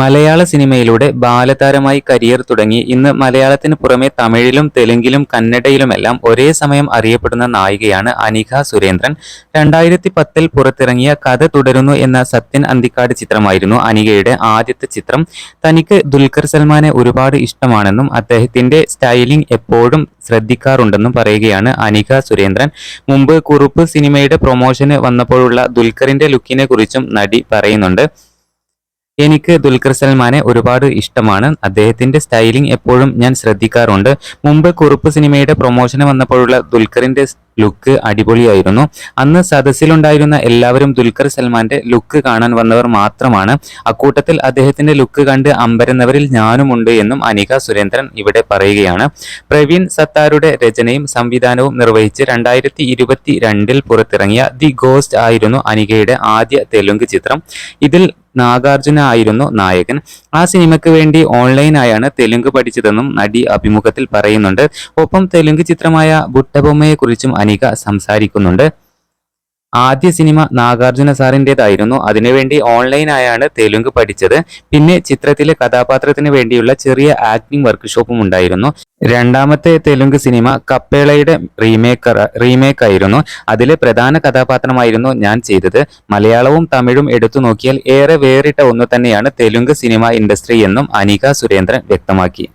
മലയാള സിനിമയിലൂടെ ബാലതാരമായി കരിയർ തുടങ്ങി. ഇന്ന് മലയാളത്തിന് പുറമെ തമിഴിലും തെലുങ്കിലും കന്നഡയിലുമെല്ലാം ഒരേ സമയം അറിയപ്പെടുന്ന നായികയാണ് അനിക സുരേന്ദ്രൻ. രണ്ടായിരത്തി പത്തിൽ പുറത്തിറങ്ങിയ കഥ തുടരുന്നു എന്ന സത്യൻ അന്തിക്കാട് ചിത്രമായിരുന്നു അനികയുടെ ആദ്യത്തെ ചിത്രം. തനിക്ക് ദുൽഖർ സൽമാനെ ഒരുപാട് ഇഷ്ടമാണെന്നും അദ്ദേഹത്തിന്റെ സ്റ്റൈലിംഗ് എപ്പോഴും ശ്രദ്ധിക്കാറുണ്ടെന്നും പറയുകയാണ് അനിക സുരേന്ദ്രൻ. മുമ്പ് കുറുപ്പ് സിനിമയുടെ പ്രൊമോഷന് വന്നപ്പോഴുള്ള ദുൽഖറിന്റെ ലുക്കിനെ കുറിച്ചും നടി പറയുന്നുണ്ട്. എനിക്ക് ദുൽഖർ സൽമാനെ ഒരുപാട് ഇഷ്ടമാണ്. അദ്ദേഹത്തിന്റെ സ്റ്റൈലിംഗ് എപ്പോഴും ഞാൻ ശ്രദ്ധിക്കാറുണ്ട്. മുമ്പ് കുറുപ്പ് സിനിമയുടെ പ്രൊമോഷന് വന്നപ്പോഴുള്ള ദുൽഖറിന്റെ ലുക്ക് അടിപൊളിയായിരുന്നു. അന്ന് സദസ്സിലുണ്ടായിരുന്ന എല്ലാവരും ദുൽഖർ സൽമാന്റെ ലുക്ക് കാണാൻ വന്നവർ മാത്രമാണ്. അക്കൂട്ടത്തിൽ അദ്ദേഹത്തിന്റെ ലുക്ക് കണ്ട് അമ്പരുന്നവരിൽ ഞാനുമുണ്ട് എന്നും അനിക സുരേന്ദ്രൻ ഇവിടെ പറയുകയാണ്. പ്രവീൺ സത്താരുടെ രചനയും സംവിധാനവും നിർവഹിച്ച് രണ്ടായിരത്തി ഇരുപത്തി രണ്ടിൽ പുറത്തിറങ്ങിയ ദി ഗോസ്റ്റ് ആയിരുന്നു അനികയുടെ ആദ്യ തെലുങ്ക് ചിത്രം. ഇതിൽ നാഗാർജുന ആയിരുന്നു നായകൻ. ആ സിനിമയ്ക്ക് വേണ്ടി ഓൺലൈനായാണ് തെലുങ്ക് പഠിച്ചതെന്നും നടി അഭിമുഖത്തിൽ പറയുന്നുണ്ട്. ഒപ്പം തെലുങ്ക് ചിത്രമായ ബുട്ടബൊമ്മയെക്കുറിച്ചും അനിക സംസാരിക്കുന്നുണ്ട്. ആദ്യ സിനിമ നാഗാർജുന സാറിന്റെതായിരുന്നു അതിനുവേണ്ടി ഓൺലൈനായാണ് തെലുങ്ക് പഠിച്ചത്. പിന്നെ ചിത്രത്തിലെ കഥാപാത്രത്തിന് വേണ്ടിയുള്ള ചെറിയ ആക്ടിംഗ് വർക്ക്ഷോപ്പും ഉണ്ടായിരുന്നു. രണ്ടാമത്തെ തെലുങ്ക് സിനിമ കപ്പേളയുടെ റീമേക്കർ റീമേക്ക് ആയിരുന്നു. അതിലെ പ്രധാന കഥാപാത്രമായിരുന്നു ഞാൻ ചെയ്തത്. മലയാളവും തമിഴും എടുത്തു നോക്കിയാൽ ഏറെ വേറിട്ട ഒന്ന് തന്നെയാണ് തെലുങ്ക് സിനിമ ഇൻഡസ്ട്രി എന്നും അനിക സുരേന്ദ്രൻ വ്യക്തമാക്കി.